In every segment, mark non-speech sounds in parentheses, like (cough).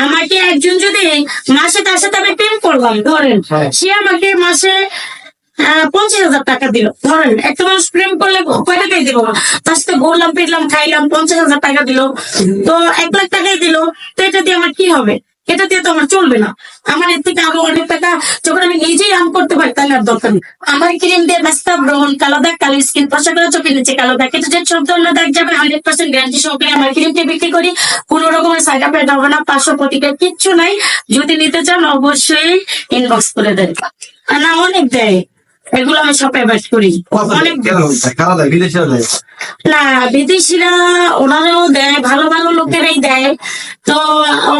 আমাকে একজন যদি মাসে তার সাথে আমি প্রেম করলাম ধরেন হ্যাঁ। সে আমাকে মাসে পঞ্চাশ হাজার টাকা দিল। ধরেন একটা মানুষ প্রেম করলে কয় টাকাই দিব তার সাথে ঘুরলাম ফিরলাম খাইলাম পঞ্চাশ হাজার টাকা দিল। তো এক লাখ টাকাই দিল। তো এটা দিয়ে আমার কি হবে? এটা দিয়ে তো আমার চলবে না। আমার এর থেকে আরও অনেক টাকা যখন আমি নিজেই আম করতে পারি তাহলে দরকার নেই আমার ক্রিম দিয়ে ব্যস্তা ব্রহণ কালো দাগ কালো স্কিন ফসা করে চোখের নিচে কালো দাগ। এটা যে সব ধরনের দাগ যাবে হান্ড্রেড পার্সেন্ট গ্যারান্টি সহকারে আমার ক্রিমটি বিক্রি করি। কোন রকমের সাইড এফেক্ট হবে না পাঁচশো প্রতিকার কিচ্ছু নাই। যদি নিতে চান অবশ্যই ইনবক্স করে দেন। আর না অনেক দেয়। এগুলো আমি সব অ্যাভয়েড করি। অনেক না বিদেশিরা ওনারাও দেয় ভালো ভালো লোকেরাই দেয়। তো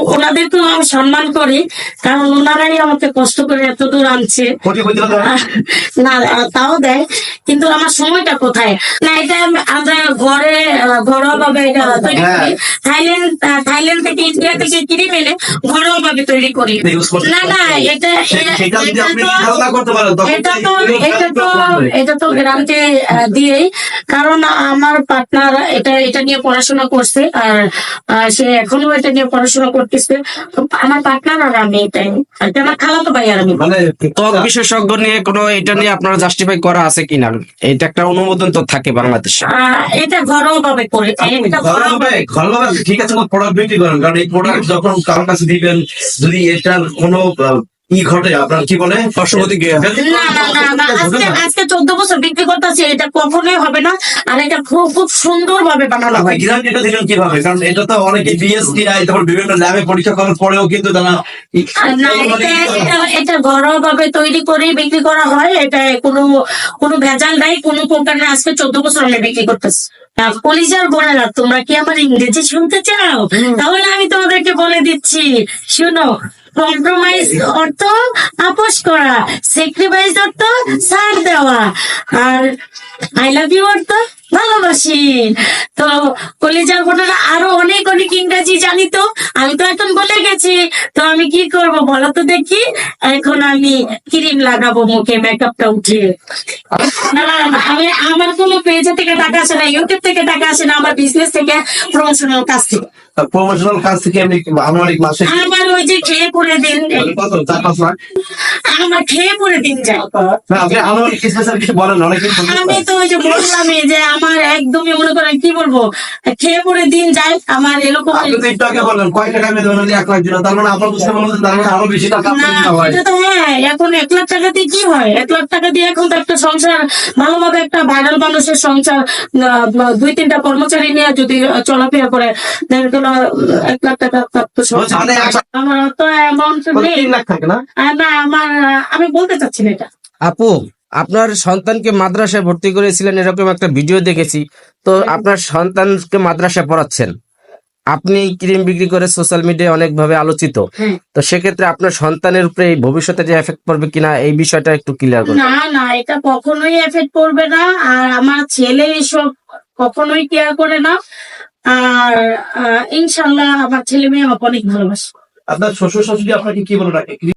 ওনাদেরকেও আমি সম্মান করি কারণ ওনারাই আমাকে কষ্ট করে এত দূর আনছে (laughs) না তাও দেয় কিন্তু আমার সময়টা কোথায়? না এটা আমি- আমরা ঘরে ঘরোয়া ভাবে এটা তৈরি হ্যাঁ। করি। থাইল্যান্ড থাইল্যান্ড থেকে ইন্ডিয়া থেকে কিনে এনে ঘরোয়া ভাবে তৈরি করি। না না এটা এটা- তো- এটা তো এটা তো গ্রান্টে দিয়েই কারণ আমার পার্টনার এটা এটা নিয়ে পড়াশোনা করছে আর সে এখনও এটা নিয়ে পড়াশোনা করতেছে। আমার পার্টনার আর আমি এটাই। এটা আমার খালাতো ভাই আর আমি। মানে ত্বক বিশেষজ্ঞ নিয়ে কোনো এটা নিয়ে আপনারা জাস্টিফাই করা আছে কিনা? এটা একটা অনুমোদন তো থাকে বাংলাদেশে। এটা ঘরোয়া ভাবে করে এটা ঘরোয়া ঠিক আছে প্রোডাক্ট বিক্রি করেন। কারণ এই প্রোডাক্ট যখন কারোর কাছে দিবেন যদি এটার কোনো ই ঘটে? আপনার কি বলে। না না না না আজকে চোদ্দ বছর বিক্রি করতেছি এটা কখনোই হবে না। আর এটা খুব খুব সুন্দর ভাবে বানানো হয় গ্যারান্টিটা দিলেন কীভাবে? কারণ এটা তো অনেকে বিএসটিআই তারপর বিভিন্ন ল্যাবে পরীক্ষা করার পরেও কিন্তু তারা না এটা এটা এটা ঘরোয়া ভাবে তৈরি করে বিক্রি করা হয়। এটা কোনো কোনো ভেজাল নাই কোনো প্রকারের আজকে চোদ্দ বছর আমি বিক্রি করতেছি। কলিজার বোনেরা তোমরা কি আমার ইংরেজি শুনতে চাও? তাহলে আমি তোমাদেরকে বলে দিচ্ছি শুনো কম্প্রোমাইজ অর্থ আপোষ করা স্যাক্রিফাইস অর্থ ছাড় দেওয়া। আর আই লাভ ইউ অর্থ ভালোবাসি। তো কলেজার বোনেরা আরও অনেক অনেক ইংরেজি জানি তো আমি তো এখন বলে গেছি। তো আমি কি করব বলো তো দেখি। এখন আমি ক্রিম লাগাবো মুখে মেকআপটা না, না, আমি আমার কোনো পেজ থেকে টাকা আসে না ইউটিউব থেকে টাকা আসে না আমার বিজনেস থেকে প্রমোশনাল কাজ থেকে। প্রমোশনাল কাজ থেকে এমনি আনুমানিক মাসে আমার ওই যে খেয়ে পরে দিন। চার পাঁচ লাখ? আমার খেয়ে পরে দিন আমি তো ওই যে বললামই যে আমার একদমই মনে করেন কি বলব খেয়ে পরে দিন যায় আমার এরকম মানে মানে হয়। এখন এক লাখ টাকা দিয়ে কি হয়? এক লাখ টাকা দিয়ে এখন তো একটা সংসার ভালোভাবে একটা ভাইরাল মানুষের সংসার দুই তিনটা কর্মচারী নিয়ে যদি চলাফেরা করে এক লাখ টাকা আমার তো অ্যামাউন্ট লাখ থাকে না? না আমার আমি বলতে চাচ্ছি না এটা। আপু আপনার সন্তানকে মাদ্রাসায় ভর্তি করেছিলেন এরকম একটা ভিডিও দেখেছি। তো আপনার সন্তানকে মাদ্রাসায় পড়াচ্ছেন। আপনি ক্রিম বিক্রি করে সোশ্যাল মিডিয়ায় অনেকভাবে আলোচিত। হ্যাঁ। তো সেক্ষেত্রে আপনার সন্তানের উপরে এই ভবিষ্যতে যে এফেক্ট পড়বে কিনা এই বিষয়টা একটু ক্লিয়ার করুন। না না এটা কখনোই এফেক্ট পড়বে না। আর আমার ছেলে এসব কখনোই কেয়ার করে না। আর ইনশাল্লাহ আমার ছেলে মেয়ে আমাকে অনেক ভালোবাসে। আপনার শ্বশুর শাশুড়ি আপনাকে কি বলে রাখে